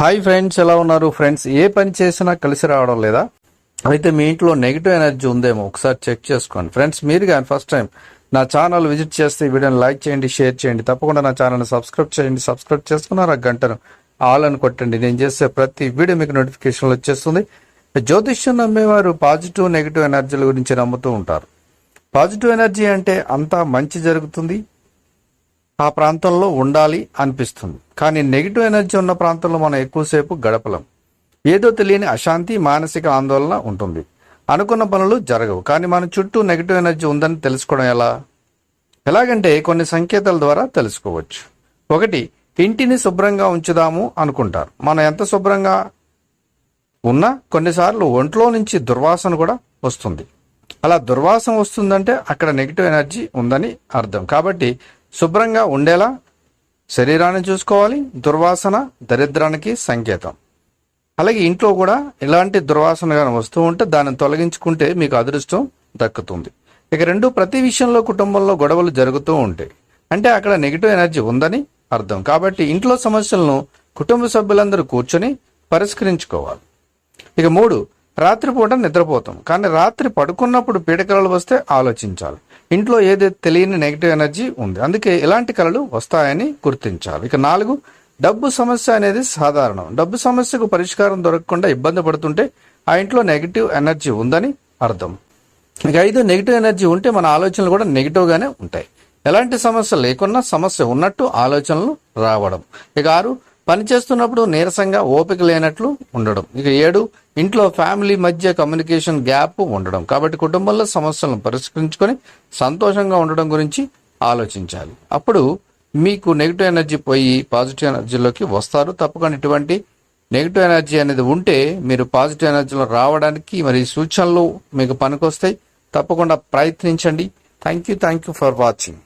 Hi friends ఎలా ఉన్నారు? Friends ఏ పని చేసినా కలిసి రావడం లేదా? అయితే మీ ఇంట్లో నెగిటివ్ ఎనర్జీ ఉందేమో ఒకసారి చెక్ చేసుకోండి. ఫ్రెండ్స్ మీరు కానీ ఫస్ట్ టైం నా ఛానల్ విజిట్ చేస్తే ఈ వీడియోని లైక్ చేయండి షేర్ చేయండి. తప్పకుండా నా ఛానల్ని సబ్స్క్రైబ్ చేయండి. సబ్స్క్రైబ్ చేసుకున్నారు ఆ గంటను ఆల్ అని కొట్టండి. నేను చేసే ప్రతి వీడియో మీకు నోటిఫికేషన్ వచ్చేస్తుంది. జ్యోతిష్యం నమ్మేవారు పాజిటివ్ నెగిటివ్ ఎనర్జీల గురించి నమ్ముతూ ఉంటారు. పాజిటివ్ ఎనర్జీ అంటే అంతా మంచి జరుగుతుంది. ఆ ప్రాంతంలో ఉండాలి అనిపిస్తుంది. కానీ నెగిటివ్ ఎనర్జీ ఉన్న ప్రాంతంలో మనం ఎక్కువసేపు గడపలేం. ఏదో తెలియని అశాంతి మానసిక ఆందోళన ఉంటుంది. అనుకున్న పనులు జరగవు. కానీ మన చుట్టూ నెగిటివ్ ఎనర్జీ ఉందని తెలుసుకోవడం ఎలా? ఎలాగంటే కొన్ని సంకేతాల ద్వారా తెలుసుకోవచ్చు. ఒకటి ఇంటిని శుభ్రంగా ఉంచుదాము అనుకుంటారు. మనం ఎంత శుభ్రంగా ఉన్నా కొన్నిసార్లు ఒంట్లో నుంచి దుర్వాసన కూడా వస్తుంది. అలా దుర్వాసన వస్తుందంటే అక్కడ నెగిటివ్ ఎనర్జీ ఉందని అర్థం. కాబట్టి శుభ్రంగా ఉండేలా శరీరాన్ని చూసుకోవాలి దుర్వాసన దరిద్రానికి సంకేతం. అలాగే ఇంట్లో కూడా ఇలాంటి దుర్వాసన కానీ వస్తూ ఉంటే దాన్ని తొలగించుకుంటే మీకు అదృష్టం దక్కుతుంది. ఇక రెండు ప్రతి విషయంలో కుటుంబంలో గొడవలు జరుగుతూ ఉంటాయి. అంటే అక్కడ నెగిటివ్ ఎనర్జీ ఉందని అర్థం. కాబట్టి ఇంట్లో సమస్యలను కుటుంబ సభ్యులందరూ కూర్చొని పరిష్కరించుకోవాలి. ఇక మూడు రాత్రిపూట నిద్రపోతాం. కానీ రాత్రి పడుకున్నప్పుడు పీడకలలు వస్తే ఆలోచించాలి. ఇంట్లో ఏదైతే తెలియని నెగిటివ్ ఎనర్జీ ఉంది. అందుకే ఇలాంటి కళలు వస్తాయని గుర్తించాలి. ఇక నాలుగు డబ్బు సమస్య అనేది సాధారణం. డబ్బు సమస్యకు పరిష్కారం దొరకకుండా ఇబ్బంది పడుతుంటే ఆ ఇంట్లో నెగిటివ్ ఎనర్జీ ఉందని అర్థం. ఇక ఐదు నెగిటివ్ ఎనర్జీ ఉంటే మన ఆలోచనలు కూడా నెగిటివ్గానే ఉంటాయి. ఎలాంటి సమస్య లేకున్నా సమస్య ఉన్నట్టు ఆలోచనలు రావడం. ఇక ఆరు పని చేస్తున్నప్పుడు నీరసంగా ఓపిక లేనట్లు ఉండడం. ఇక ఏడు ఇంట్లో ఫ్యామిలీ మధ్య కమ్యూనికేషన్ గ్యాప్ ఉండడం. కాబట్టి కుటుంబంలో సమస్యలను పరిష్కరించుకొని సంతోషంగా ఉండడం గురించి ఆలోచించాలి. అప్పుడు మీకు నెగిటివ్ ఎనర్జీ పోయి పాజిటివ్ ఎనర్జీలోకి వస్తారు. తప్పకుండా ఇటువంటి నెగిటివ్ ఎనర్జీ అనేది ఉంటే మీరు పాజిటివ్ ఎనర్జీలో రావడానికి మరి సూచనలు మీకు పనికొస్తాయి. తప్పకుండా ప్రయత్నించండి. Thank you thank you for watching